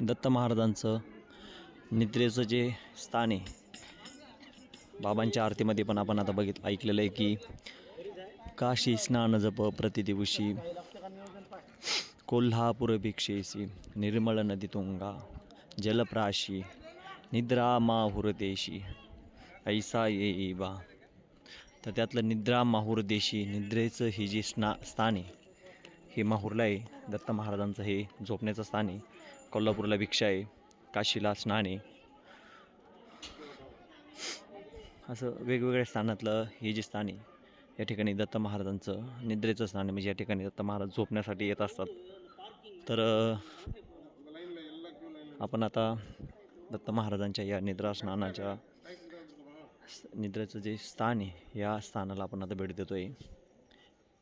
दत्त महाराजांचं निद्रेचं जे स्थान आहे बाबांच्या आरतीमध्ये पण आपण आता बघित ऐकलेलं आहे की काशी स्नान जप प्रतिदिवशी कोल्हापूर भिक्षेसी निर्मळ नदी तुंगा जलप्राशी निद्रा माहुरदेशी ऐसा ये बा तर त्यातलं निद्रा माहुरदेशी निद्रेचं हे जे स्ना स्थान आहे हे माहूरला आहे दत्त महाराजांचं हे झोपण्याचं स्थान आहे. कोल्हापूरला भिक्षा आहे काशीला स्नान आहे. असं वेगवेगळ्या स्थानातलं हे जे स्थान आहे या ठिकाणी दत्त महाराजांचं निद्रेचं स्थान आहे म्हणजे या ठिकाणी दत्त महाराज झोपण्यासाठी येत असतात. तर आपण आता दत्त महाराजांच्या या निद्रा स्नानाच्या निद्रेचं जे स्थान आहे या स्थानाला आपण आता भेट देतो आहे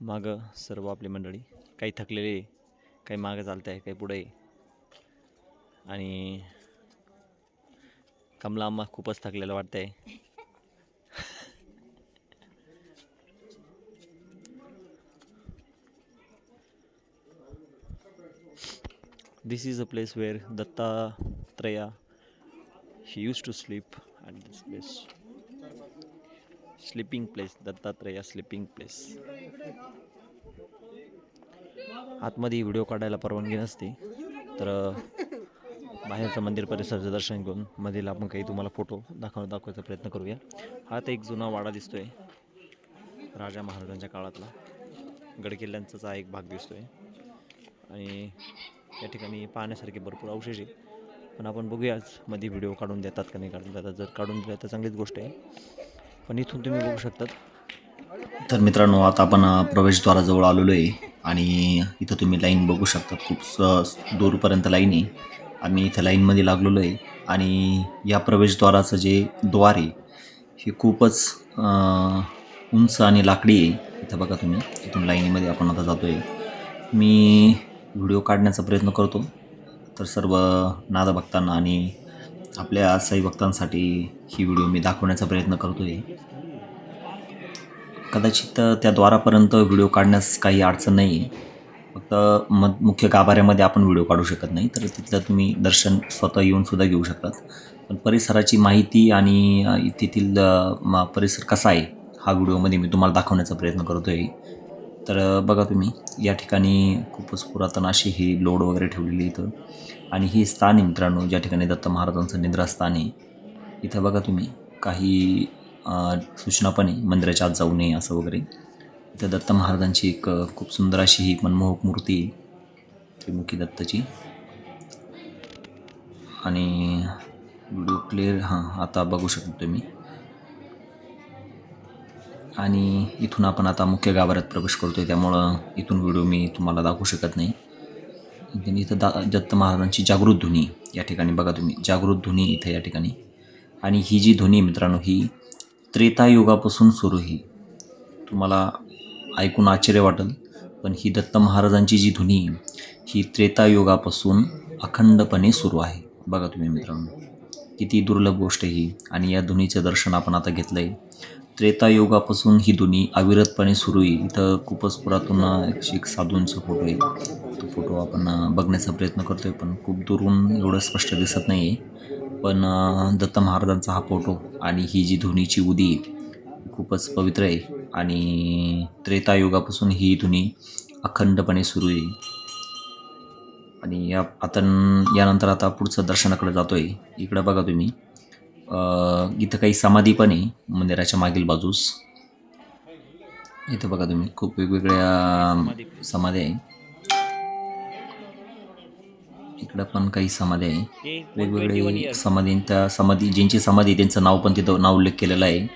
मागं सर्व आपली मंडळी काही थकलेले आहे, काही मागं चालत आहे काही पुढे आहे. आणि कमला अम्मा खूपच थकलेलं वाटतंय. This is a place where Dattatreya she use to sleep and this place sleeping place Dattatreya sleeping place आतमध्ये व्हिडिओ काढायला परवानगी नसते तर बाहेरचं मंदिर परिसरचं दर्शन घेऊन मधील आपण काही तुम्हाला फोटो दाखव दाखवायचा प्रयत्न करूया. हा तर एक जुना वाडा दिसतोय. राजा महाराजांच्या काळातला. गडकिल्ल्यांचाच हा एक भाग दिसतोय. आणि या ठिकाणी पाहण्यासारखे भरपूर अवशेष आहे पण आपण बघूयाच मध्ये व्हिडिओ काढून देतात का नाही काढून देतात. जर काढून दिला तर चांगलीच गोष्ट आहे. पण इथून तुम्ही बघू शकतात. तर मित्रांनो आता आपण प्रवेशद्वाराजवळ आलेलो आहे. आणि इथं तुम्ही लाईन बघू शकता खूप स दूरपर्यंत लाईन आहे. आम्ही इथं लाईनमध्ये लागलेलो आहे. आणि या प्रवेशद्वाराचं जे द्वार आहे हे खूपच उंच आणि लाकडी आहे. इथं बघा तुम्ही इथून लाईनीमध्ये आपण आता जातो आहे मी व्हिडिओ काढण्याचा प्रयत्न करतो. तर सर्व नादभक्तांना आणि आपल्या साई भक्तांसाठी ही व्हिडिओ मी दाखवण्याचा प्रयत्न करतो आहे कदाचित त्या द्वारापर्यंत व्हिडिओ काढण्यास काही अडचण नाही आहे फक्त म मुख्य गाभाऱ्यामध्ये आपण व्हिडिओ काढू शकत नाही तर तिथलं तुम्ही दर्शन स्वतः येऊन सुद्धा घेऊ शकतात. पण परिसराची माहिती आणि तेथील परिसर कसा आहे हा व्हिडिओमध्ये मी तुम्हाला दाखवण्याचा प्रयत्न करतो आहे तर बघा तुम्ही या ठिकाणी खूपच पुरातन अशी ही लोड वगैरे ठेवलेली इथं. आणि हे स्थान आहे मित्रांनो ज्या ठिकाणी दत्त महाराजांचं निद्रास्थान आहे. इथं बघा तुम्ही काही सूचना पण आहे मंदिराच्या आत जाऊ नये असं वगैरे. त्या दत्त महाराजांची एक खूप सुंदर अशी ही मनमोहक मूर्ती त्रिमुखी दत्तची. आणि व्हिडिओ क्लिअर हां आता बघू शकतो तुम्ही आणि इथून आपण आता मुख्य गाभाऱ्यात प्रवेश करतो आहे त्यामुळं इथून व्हिडिओ मी तुम्हाला दाखवू शकत नाही. इथं दा दत्त महाराजांची जागृत ध्वनी या ठिकाणी बघा तुम्ही जागृत ध्वनी इथं या ठिकाणी. आणि ही जी ध्वनी मित्रांनो ही त्रेतायुगापासून सुरू ही तुम्हाला ऐकून आश्चर्य वाटेल. पण ही दत्त महाराजांची जी धुनी ही त्रेतायुगापासून अखंडपणे सुरू आहे. बघा तुम्ही मित्रांनो किती दुर्लभ गोष्ट ही. आणि या धुनीचं दर्शन आपण आता घेतलं आहे त्रेतायुगापासून ही धुनी अविरतपणे सुरू आहे. इथं खूपच पुरातून एक साधूंचा फोटो आहे. तो फोटो आपण बघण्याचा प्रयत्न करतो आहे पण खूप दुरून एवढं स्पष्ट दिसत नाही आहे पण दत्त महाराजांचा हा फोटो आणि ही जी धुनीची उदी आहे, खूपच पवित्र आहे. आणि त्रेतायुगापासून ही ध्वनी अखंडपणे सुरू आहे. आणि या आता यानंतर आता पुढचं दर्शनाकडे जातो आहे इकडं बघा तुम्ही. इथं काही समाधी पण आहे. मंदिराच्या मागील बाजूस. इथं बघा तुम्ही. खूप वेगवेगळ्या समाधी आहे. इकडं पण काही समाधी आहे. वेगवेगळे समाधी त्या समाधी ज्यांची समाधी त्यांचं नाव पण तिथं नाव उल्लेख केलेला आहे.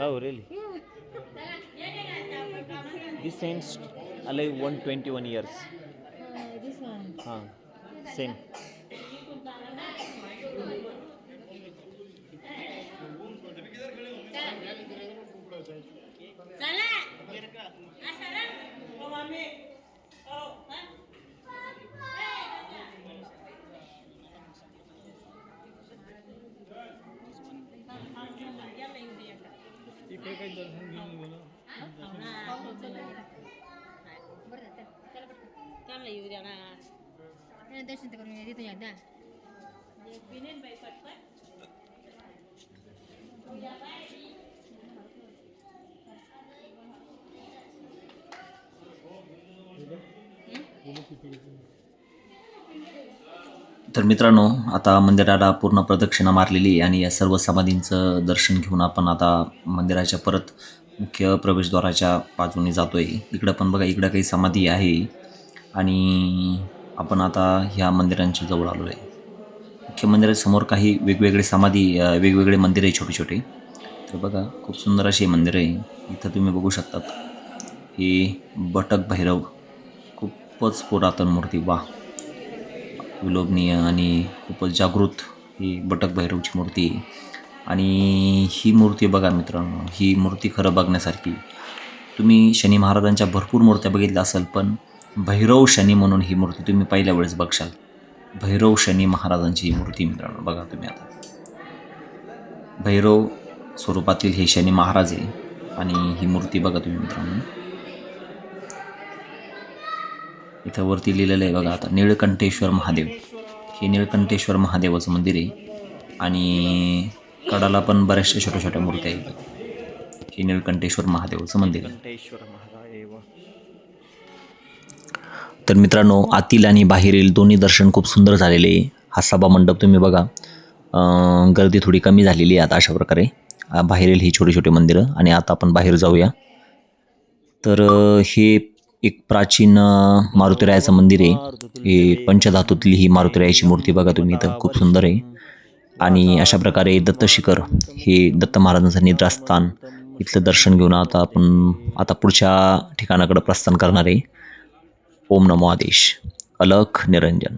Oh, really? This saint's alive 121 years. Uh, this one. करून तर मित्रांनो आता मंदिराला पूर्ण प्रदक्षिणा मारलेली आणि या सर्व समाधींचं दर्शन घेऊन आपण आता मंदिराच्या परत मुख्य प्रवेशद्वाराच्या बाजूने जातो आहे इकडं पण बघा इकडं काही समाधी आहे. आणि आपण आता ह्या मंदिरांच्या जवळ आलो आहे मुख्य मंदिरासमोर काही वेगवेगळे समाधी वेगवेगळे मंदिर आहे छोटे छोटे तर बघा खूप सुंदर असे मंदिर आहे. इथं तुम्ही बघू शकतात. हे बटक भैरव. खूपच पुरातन मूर्ती. वा विलोभनीय आणि खूपच जागृत ही बटक भैरवची मूर्ती आहे. आणि ही मूर्ती बघा मित्रांनो ही मूर्ती खरं बघण्यासारखी. तुम्ही शनी महाराजांच्या भरपूर मूर्त्या बघितल्या असाल पण भैरव शनी म्हणून ही मूर्ती तुम्ही पहिल्या वेळेस बघशाल. भैरव शनी महाराजांची ही मूर्ती मित्रांनो बघा तुम्ही आता. भैरव स्वरूपातील हे शनी महाराज आहे आणि ही मूर्ती बघा तुम्ही मित्रांनो. इथं वरती लिहिलेलं आहे बघा आता निळकंठेश्वर महादेव. हे निळकंठेश्वर महादेवाचं मंदिर आहे. आणि कडाला पण बऱ्याचशा छोट्या छोट्या मूर्त्या आहेत. हे निळकंठेश्वर महादेवाचं मंदिर आहे. तर मित्रांनो आतील आणि बाहेरील दोन्ही दर्शन खूप सुंदर झालेले आहे. हा सभा मंडप तुम्ही बघा. अं, गर्दी थोडी कमी झालेली आहे आता अशा प्रकारे. बाहेरील ही छोटी छोटी मंदिरं आणि आता आपण बाहेर जाऊया. तर हे एक प्राचीन मारुतीरायाचं मंदिर आहे. हे पंचधातूतली ही मारुतीरायाची मूर्ती बघा तुम्ही इथं. खूप सुंदर आहे. आणि अशा प्रकारे दत्त शिखर हे दत्त महाराजांचं निद्रास्थान इथलं दर्शन घेऊन आता आपण आता पुढच्या ठिकाणाकडे प्रस्थान करणार. आहे ओम नमो आदेश. अलख निरंजन.